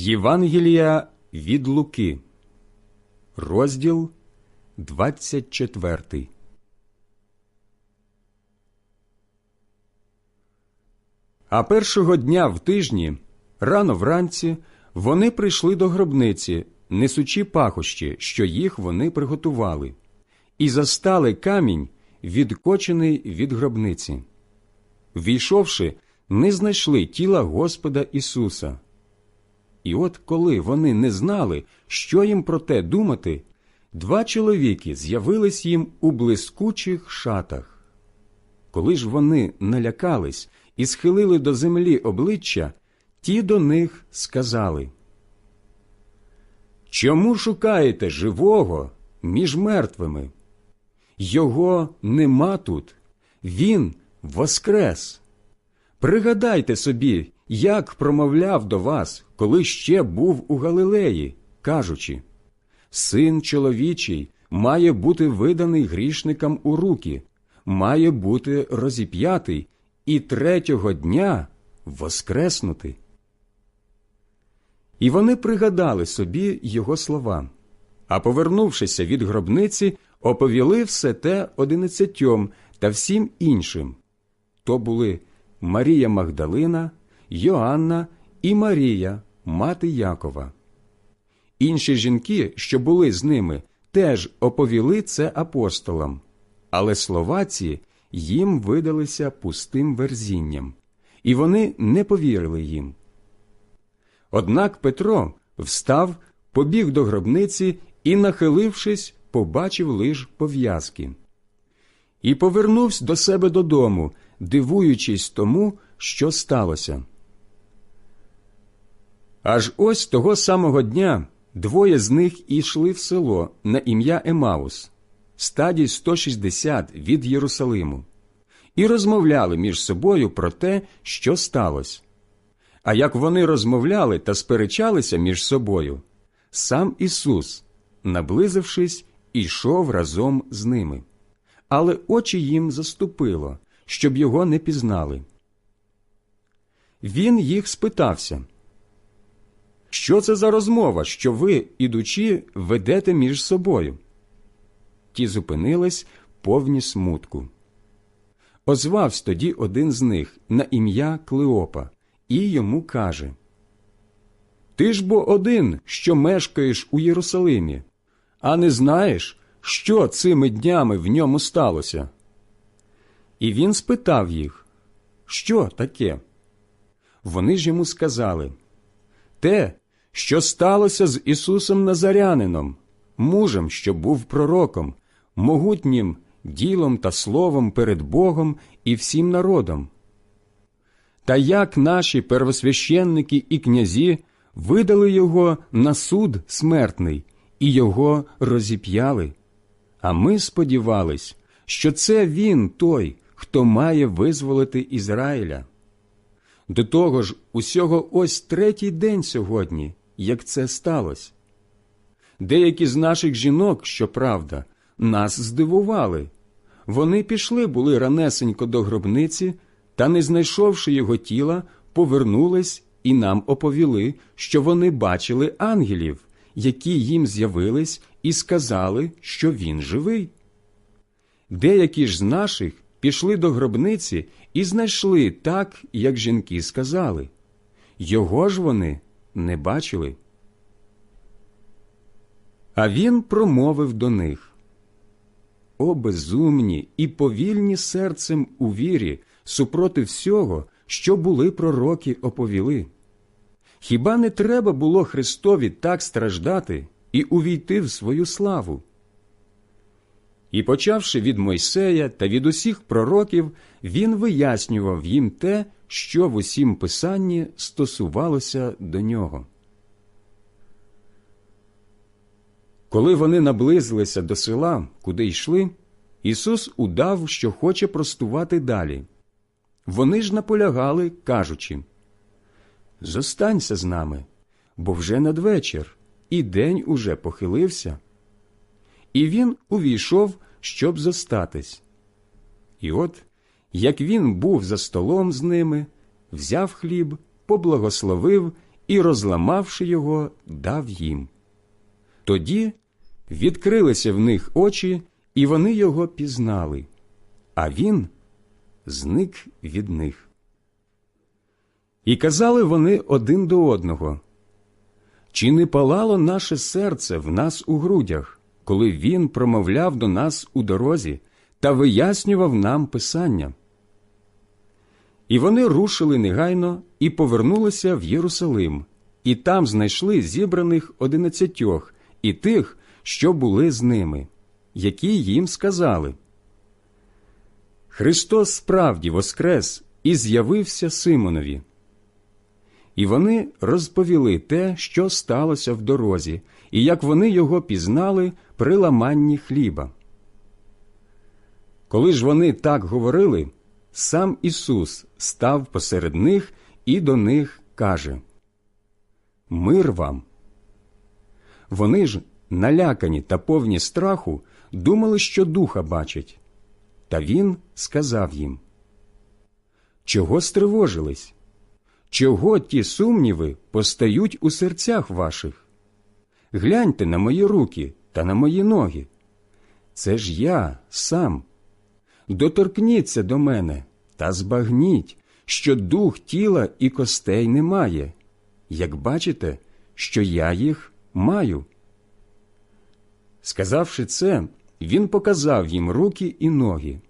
Євангелія від Луки, розділ 24. А першого дня в тижні, рано вранці, вони прийшли до гробниці, несучи пахощі, що їх вони приготували, і застали камінь, відкочений від гробниці. Війшовши, не знайшли тіла Господа Ісуса. І от коли вони не знали, що їм про те думати, два чоловіки з'явились їм у блискучих шатах. Коли ж вони налякались і схилили до землі обличчя, ті до них сказали Чому шукаєте живого між мертвими? Його нема тут, він воскрес. Пригадайте собі, як промовляв до вас, коли ще був у Галилеї, кажучи Син чоловічий має бути виданий грішникам у руки, має бути розіп'ятий і третього дня воскреснути. І вони пригадали собі його слова, а повернувшися від гробниці, оповіли все те одинадцятьом та всім іншим. То були Марія Магдалина, Йоанна і Марія, мати Якова. Інші жінки, що були з ними, теж оповіли це апостолам, але слова ці їм видалися пустим верзінням, і вони не повірили їм. Однак Петро встав, побіг до гробниці і, нахилившись, побачив лиш пов'язки. І повернувся до себе додому, дивуючись тому, що сталося. Аж ось того самого дня двоє з них ішли в село на ім'я Емаус, стадій 160 від Єрусалиму, і розмовляли між собою про те, що сталося. А як вони розмовляли та сперечалися між собою, сам Ісус, наблизившись, ішов разом з ними, але очі їм заступило, щоб його не пізнали. Він їх спитався, що це за розмова, що ви, ідучи, ведете між собою? Ті зупинились повні смутку. Озвався тоді один з них на ім'я Клеопа і йому каже Ти ж бо один, що мешкаєш у Єрусалимі, а не знаєш, що цими днями в ньому сталося? І він спитав їх, що таке? Вони ж йому сказали те, що сталося з Ісусом Назарянином, мужем, що був пророком, могутнім ділом та словом перед Богом і всім народом. Та як наші первосвященники і князі видали його на суд смертний і його розіп'яли. А ми сподівались, що це він той, хто має визволити Ізраїля. До того ж, усього ось третій день сьогодні, як це сталося. Деякі з наших жінок, щоправда, нас здивували. Вони пішли були ранесенько до гробниці та, не знайшовши його тіла, повернулись і нам оповіли, що вони бачили ангелів, які їм з'явились і сказали, що він живий. Деякі ж з наших пішли до гробниці і знайшли так, як жінки сказали. Його ж вони не бачили. А він промовив до них О, безумні і повільні серцем у вірі супроти всього, що були пророки оповіли. Хіба не треба було Христові так страждати і увійти в свою славу? І, почавши від Мойсея та від усіх пророків, він вияснював їм те, що в усім писанні стосувалося до нього. Коли вони наблизилися до села, куди йшли, Ісус удав, що хоче простувати далі. Вони ж наполягали, кажучи Зостанься з нами, бо вже надвечір, і день уже похилився. І він увійшов, щоб зостатись. І от, як він був за столом з ними, взяв хліб, поблагословив і, розламавши його, дав їм. Тоді відкрилися в них очі, і вони його пізнали, а він зник від них. І казали вони один до одного, чи не палало наше серце в нас у грудях, коли він промовляв до нас у дорозі та вияснював нам Писання? І вони рушили негайно і повернулися в Єрусалим, і там знайшли зібраних одинадцятьох і тих, що були з ними, які їм сказали. Христос справді воскрес і з'явився Симонові. І вони розповіли те, що сталося в дорозі, і як вони його пізнали при ламанні хліба. Коли ж вони так говорили, сам Ісус став посеред них і до них каже Мир вам. Вони ж, налякані та повні страху, думали, що духа бачать. Та він сказав їм Чого стривожились? Чого ті сумніви постають у серцях ваших? Гляньте на мої руки та на мої ноги. Це ж я сам. Доторкніться до мене та збагніть, що дух тіла і костей немає, як бачите, що я їх маю. Сказавши це, він показав їм руки і ноги.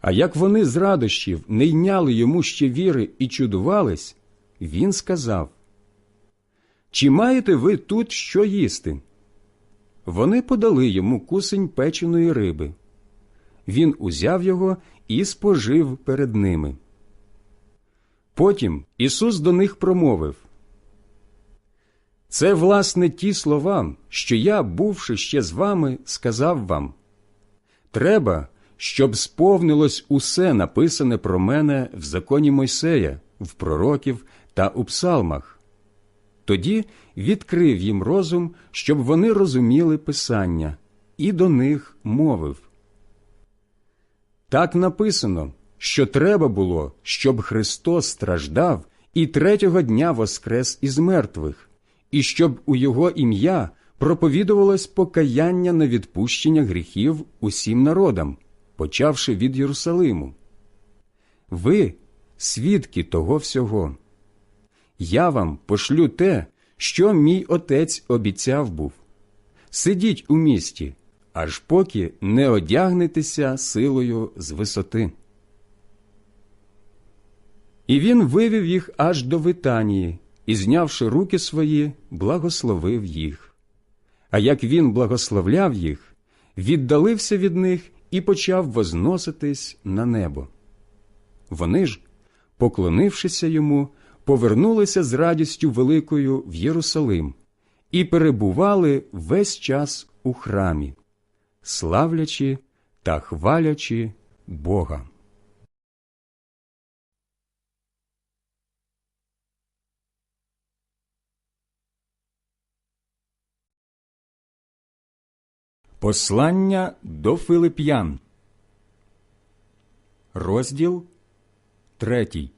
А як вони з радощів не йняли йому ще віри і чудувались, він сказав Чи маєте ви тут що їсти? Вони подали йому кусень печеної риби. Він узяв його і спожив перед ними. Потім Ісус до них промовив Це, власне, ті слова, що я, бувши ще з вами, сказав вам. Треба, щоб сповнилось усе написане про мене в законі Мойсея, в пророків та у псалмах. Тоді відкрив їм розум, щоб вони розуміли Писання, і до них мовив. Так написано, що треба було, щоб Христос страждав і третього дня воскрес із мертвих, і щоб у Його ім'я проповідувалось покаяння на відпущення гріхів усім народам, почавши від Єрусалиму. Ви свідки того всього. Я вам пошлю те, що мій отець обіцяв був. Сидіть у місті, аж поки не одягнетеся силою з висоти. І він вивів їх аж до Витанії і, знявши руки свої, благословив їх. А як він благословляв їх, віддалився від них і почав возноситись на небо. Вони ж, поклонившися йому, повернулися з радістю великою в Єрусалим і перебували весь час у храмі, славлячи та хвалячи Бога. Послання до Филип'ян, розділ третій.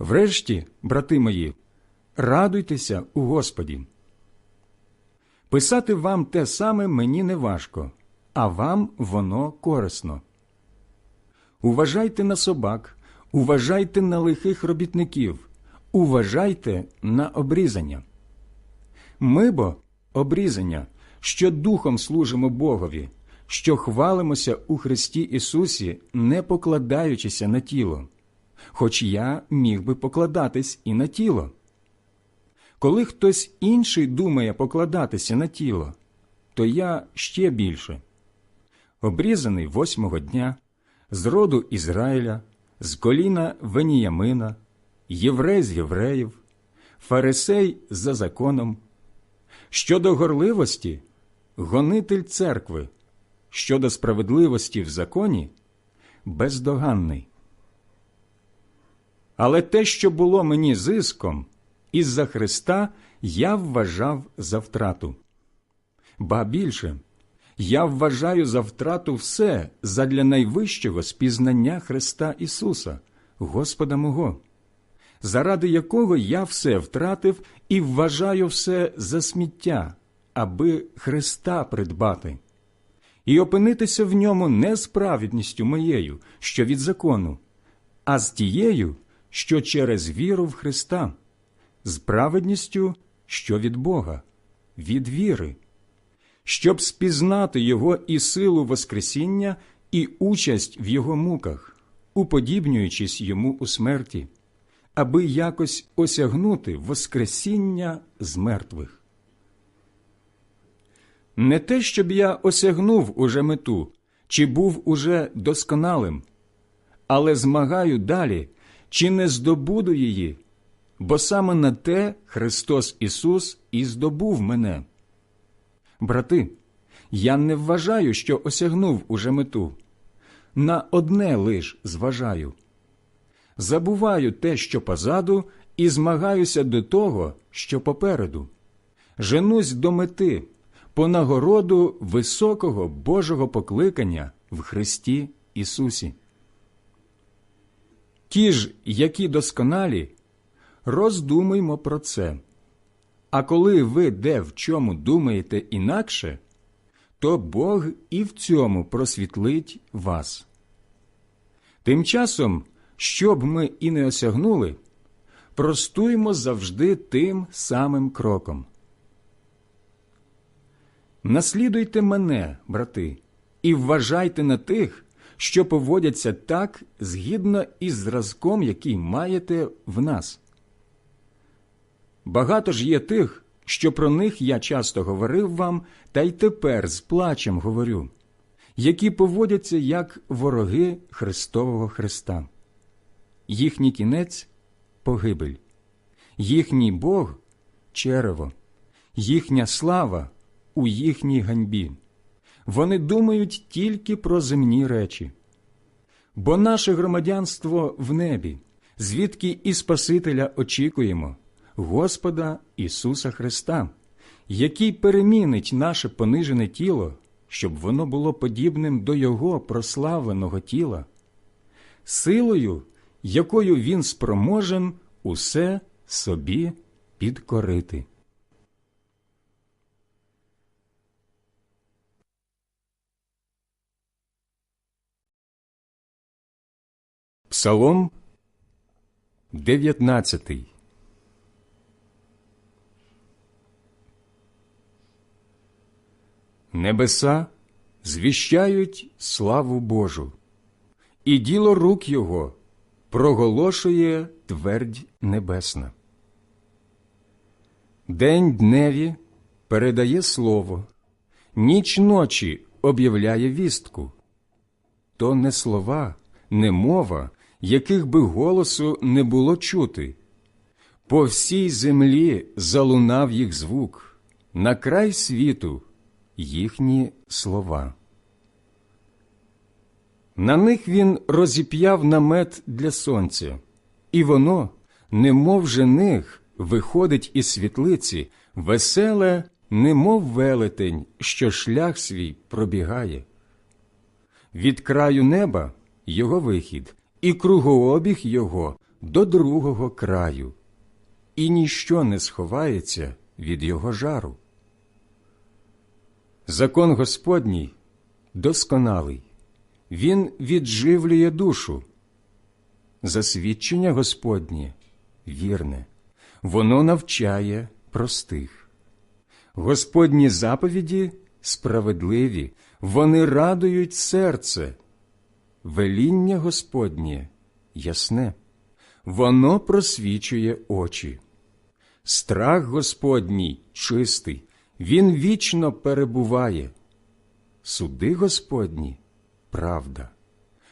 Врешті, брати мої, радуйтеся у Господі. Писати вам те саме мені не важко, а вам воно корисно. Уважайте на собак, уважайте на лихих робітників, уважайте на обрізання. Ми бо обрізання, що духом служимо Богові, що хвалимося у Христі Ісусі, не покладаючися на тіло, хоч я міг би покладатись і на тіло. Коли хтось інший думає покладатися на тіло, то я ще більше. Обрізаний восьмого дня, з роду Ізраїля, з коліна Веніямина, єврей з євреїв, фарисей за законом. Щодо горливості гонитель церкви, щодо справедливості в законі бездоганний. Але те, що було мені зиском, із-за Христа я вважав за втрату. Ба більше, я вважаю за втрату все задля найвищого спізнання Христа Ісуса, Господа мого, заради якого я все втратив і вважаю все за сміття, аби Христа придбати, і опинитися в ньому не з праведністю моєю, що від закону, а з тією, що через віру в Христа, з праведністю, що від Бога, від віри, щоб спізнати Його і силу Воскресіння, і участь в Його муках, уподібнюючись йому у смерті, аби якось осягнути Воскресіння з мертвих. Не те, щоб я осягнув уже мету, чи був уже досконалим, але змагаю далі, чи не здобуду її, бо саме на те Христос Ісус і здобув мене. Брати, я не вважаю, що осягнув уже мету. На одне лиш зважаю. Забуваю те, що позаду, і змагаюся до того, що попереду. Женусь до мети, по нагороду високого Божого покликання в Христі Ісусі. Ті ж, які досконалі, роздумаймо про це. А коли ви де в чому думаєте інакше, то Бог і в цьому просвітлить вас. Тим часом, щоб ми і не осягнули, простуємо завжди тим самим кроком. Наслідуйте мене, брати, і вважайте на тих, що поводяться так згідно із зразком, який маєте в нас. Багато ж є тих, що про них я часто говорив вам, та й тепер з плачем говорю, які поводяться як вороги Христового Христа. Їхній кінець погибель, їхній Бог черево, їхня слава у їхній ганьбі. Вони думають тільки про земні речі. Бо наше громадянство в небі, звідки і Спасителя очікуємо, Господа Ісуса Христа, який перемінить наше понижене тіло, щоб воно було подібним до Його прославленого тіла, силою, якою Він спроможен усе собі підкорити. Псалом 19 Небеса звіщають славу Божу, і діло рук Його проголошує твердь небесна. День дневі передає слово, ніч ночі об'являє вістку. То не слова, не мова, яких би голосу не було чути. По всій землі залунав їх звук, на край світу їхні слова. На них він розіп'яв намет для сонця, і воно, немов жених, виходить із світлиці, веселе, немов велетень, що шлях свій пробігає. Від краю неба його вихід, і кругообіг його до другого краю, і ніщо не сховається від його жару. Закон Господній досконалий, він відживлює душу. Засвідчення Господнє вірне, воно навчає простих. Господні заповіді справедливі, вони радують серце. Веління Господнє ясне, воно просвічує очі. Страх Господній чистий, він вічно перебуває. Суди Господні правда,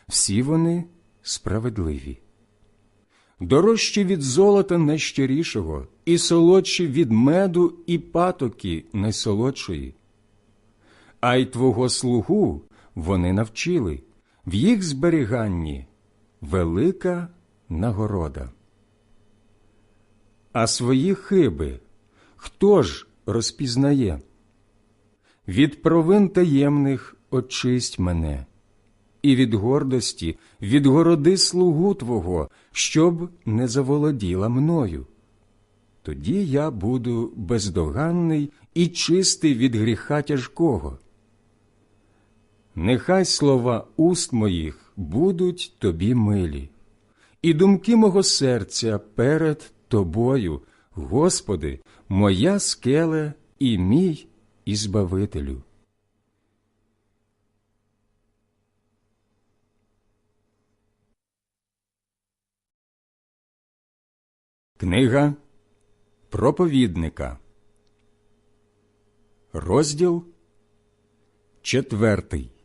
всі вони справедливі. Дорожчі від золота найщирішого, і солодші від меду і патоки найсолодшої. А й твого слугу вони навчили, в їх зберіганні велика нагорода. А свої хиби хто ж розпізнає? Від провин таємних очисть мене, і від гордості відгороди слугу Твого, щоб не заволоділа мною. Тоді я буду бездоганний і чистий від гріха тяжкого. Нехай слова уст моїх будуть тобі милі, і думки мого серця перед тобою, Господи, моя скеле і мій ізбавителю. Книга проповідника, розділ четвертий.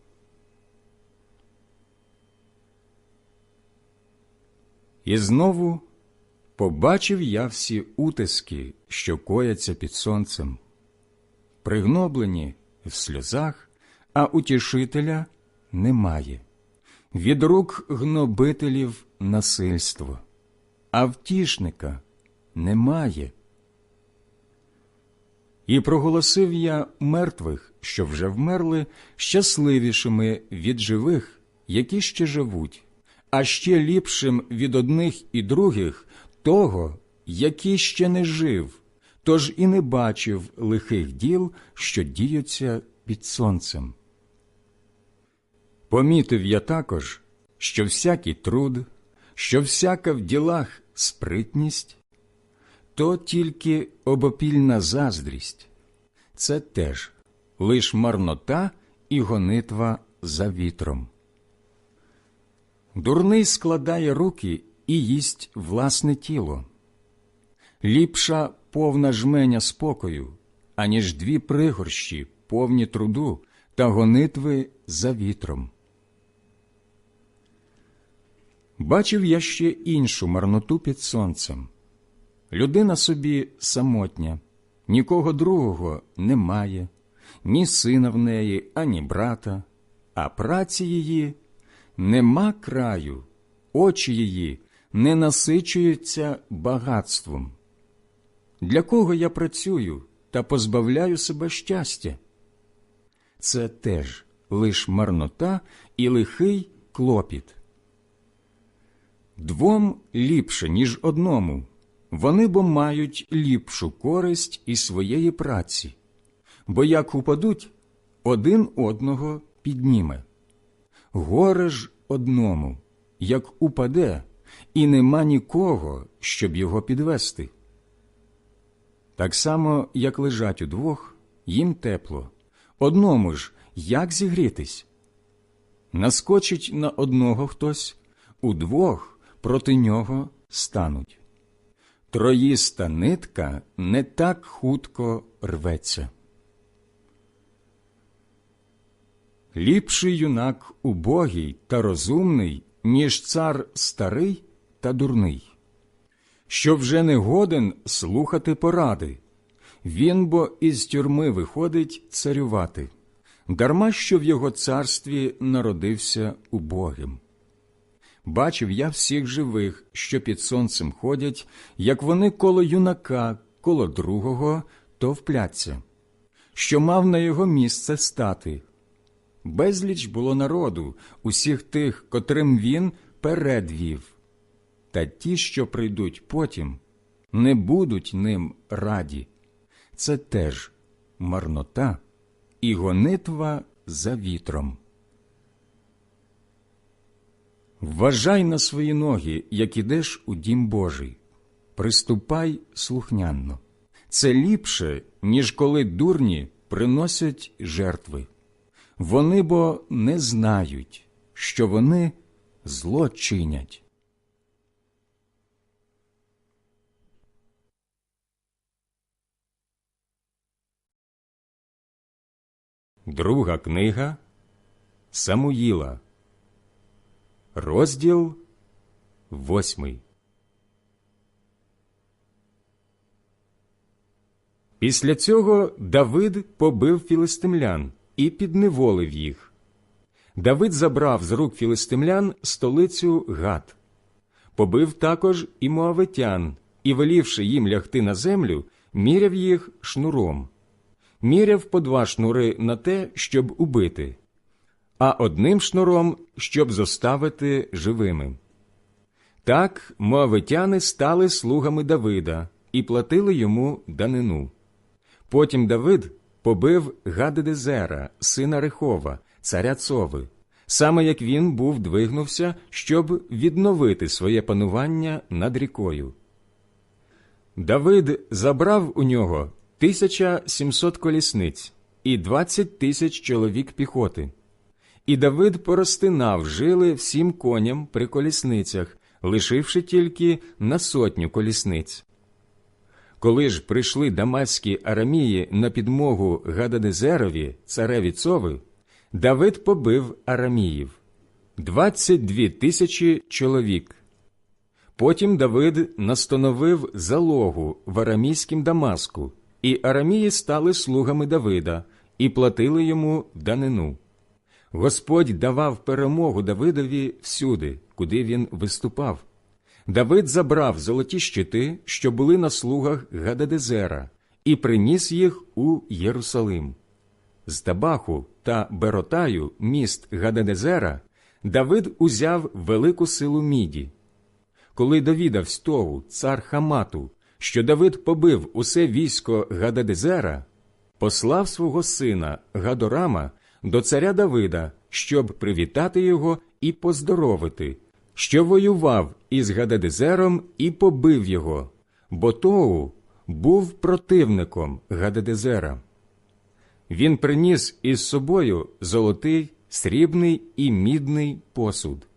І знову побачив я всі утиски, що кояться під сонцем, пригноблені в сльозах, а утішителя немає, від рук гнобителів насильство, а втішника немає. І проголосив я мертвих, що вже вмерли, щасливішими від живих, які ще живуть, а ще ліпшим від одних і других того, який ще не жив, тож і не бачив лихих діл, що діються під сонцем. Помітив я також, що всякий труд, що всяка в ділах спритність, то тільки обопільна заздрість, це теж лиш марнота і гонитва за вітром. Дурний складає руки і їсть власне тіло. Ліпша повна жменя спокою, аніж дві пригорщі, повні труду та гонитви за вітром. Бачив я ще іншу марноту під сонцем. Людина собі самотня, нікого другого немає, ні сина в неї, ані брата, а праці її нема краю, очі її не насичуються багатством. Для кого я працюю та позбавляю себе щастя? Це теж лиш марнота і лихий клопіт. Двом ліпше, ніж одному, вони бо мають ліпшу користь із своєї праці, бо як упадуть, один одного підніме. Горе ж одному, як упаде, і нема нікого, щоб його підвести. Так само, як лежать удвох, їм тепло, одному ж як зігрітись? Наскочить на одного хтось, удвох проти нього стануть. Троїста нитка не так хутко рветься. Ліпший юнак убогий та розумний, ніж цар старий та дурний, що вже не годен слухати поради, він бо із тюрми виходить царювати, дарма що в його царстві народився убогим. Бачив я всіх живих, що під сонцем ходять, як вони коло юнака, коло другого, товпляться, що мав на його місце стати. Безліч було народу, усіх тих, котрим він передвів. Та ті, що прийдуть потім, не будуть ним раді. Це теж марнота і гонитва за вітром. Вважай на свої ноги, як ідеш у дім Божий, приступай слухнянно. Це ліпше, ніж коли дурні приносять жертви. Вони бо не знають, що вони зло чинять. Друга книга Самуїла, розділ восьмий. Після цього Давид побив філистимлян і підневолив їх. Давид забрав з рук філистимлян столицю Гат, побив також і моавитян, і, велівши їм лягти на землю, міряв їх шнуром, міряв по два шнури на те, щоб убити. а одним шнуром, щоб зоставити живими. Так моавитяни стали слугами Давида і платили йому данину. Потім Давид побив Гадедезера, сина Рехова, царя Цови, саме як він був двигнувся, щоб відновити своє панування над рікою. Давид забрав у нього 1700 колісниць і 20 тисяч чоловік піхоти. І Давид порозтинав жили всім коням при колісницях, лишивши тільки на сотню колісниць. Коли ж прийшли дамаські арамії на підмогу Гададезерові, цареві Цови, Давид побив араміїв двадцять дві тисячі чоловік. Потім Давид настановив залогу в арамійськім Дамаску, і арамії стали слугами Давида і платили йому данину. Господь давав перемогу Давидові всюди, куди він виступав. Давид забрав золоті щити, що були на слугах Гададезера, і приніс їх у Єрусалим. З Табаху та Беротаю, міст Гададезера, Давид узяв велику силу міді. Коли довідавсь того, цар Хамату, що Давид побив усе військо Гададезера, послав свого сина Гадорама до царя Давида, щоб привітати його і поздоровити, що воював із Гададезером і побив його, бо Тоу був противником Гададезера. Він приніс із собою золотий, срібний і мідний посуд.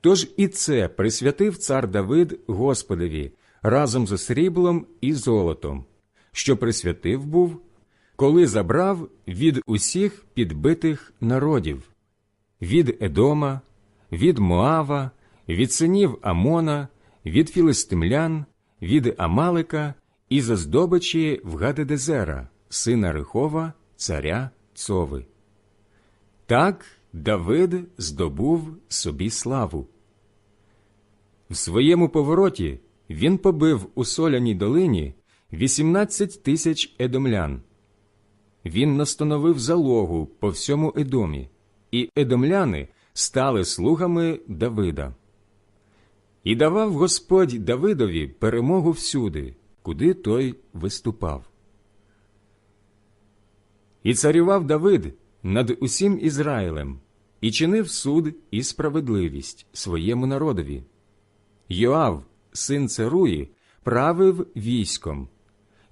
Тож і це присвятив цар Давид Господеві разом зі сріблом і золотом, що присвятив був, коли забрав від усіх підбитих народів від Едома, від Моава, від синів Амона, від філистимлян, від Амалика і за здобичі в Гадедезера, сина Рихова, царя Цови. Так Давид здобув собі славу. В своєму повороті він побив у соляній долині 18 тисяч едомлян. Він настановив залогу по всьому Едомі, і едомляни стали слугами Давида. І давав Господь Давидові перемогу всюди, куди той виступав. І царював Давид над усім Ізраїлем, і чинив суд і справедливість своєму народові. Йоав, син Церуї, правив військом.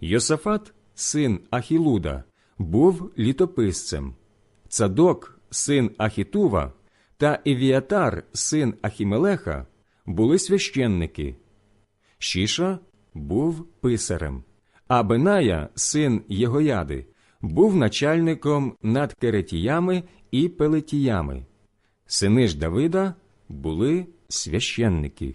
Йосафат, син Ахілуда, був літописцем. Цадок, син Ахітува, та Евіатар, син Ахімелеха, були священники. Шіша був писарем, а Беная, син Єгояди, був начальником над керетіями і пелетіями. Сини ж Давида були священники.